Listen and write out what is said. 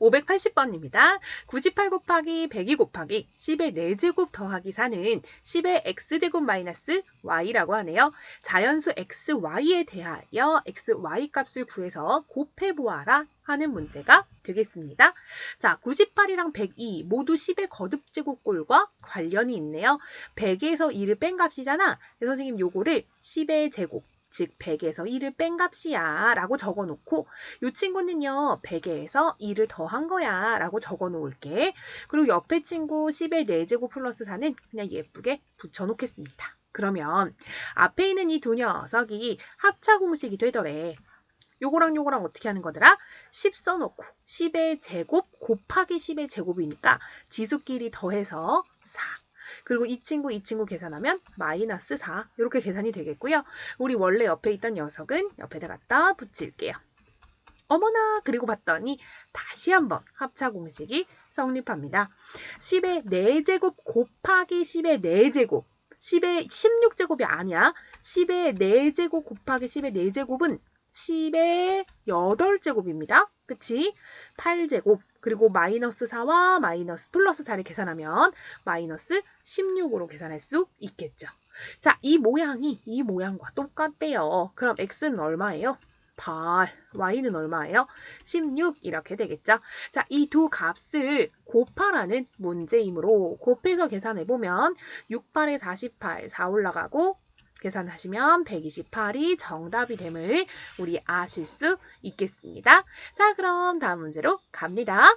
580번입니다. 98 곱하기 102 곱하기 10의 4제곱 더하기 4는 10의 x제곱 마이너스 y라고 하네요. 자연수 xy에 대하여 xy 값을 구해서 곱해보아라 하는 문제가 되겠습니다. 자, 98이랑 102 모두 10의 거듭제곱꼴과 관련이 있네요. 100에서 2를 뺀 값이잖아. 선생님 요거를 10의 제곱 즉 100에서 1을 뺀 값이야 라고 적어 놓고 이 친구는요 100에서 2를 더한 거야 라고 적어 놓을게. 그리고 옆에 친구 10의 4제곱 플러스 4는 그냥 예쁘게 붙여 놓겠습니다. 그러면 앞에 있는 이 두 녀석이 합차 공식이 되더래. 요거랑 요거랑 어떻게 하는 거더라? 10 써놓고 10의 제곱 곱하기 10의 제곱이니까 지수끼리 더해서 4 그리고 이 친구, 이 친구 계산하면 마이너스 4 이렇게 계산이 되겠고요. 우리 원래 옆에 있던 녀석은 옆에다 갖다 붙일게요. 어머나 그리고 봤더니 다시 한번 합차 공식이 성립합니다. 10의 4제곱 곱하기 10의 4제곱 10의 16제곱이 아니야. 10의 4제곱 곱하기 10의 4제곱은 10의 8제곱입니다. 그치? 8제곱 그리고 마이너스 4와 마이너스 플러스 4를 계산하면 마이너스 16으로 계산할 수 있겠죠. 자, 이 모양이 이 모양과 똑같대요. 그럼 x는 얼마예요? 8, y는 얼마예요? 16 이렇게 되겠죠. 자, 이 두 값을 곱하라는 문제이므로 곱해서 계산해보면 6, 8에 48, 4 올라가고 계산하시면 128이 정답이 됨을 우리 아실 수 있겠습니다. 자, 그럼 다음 문제로 갑니다.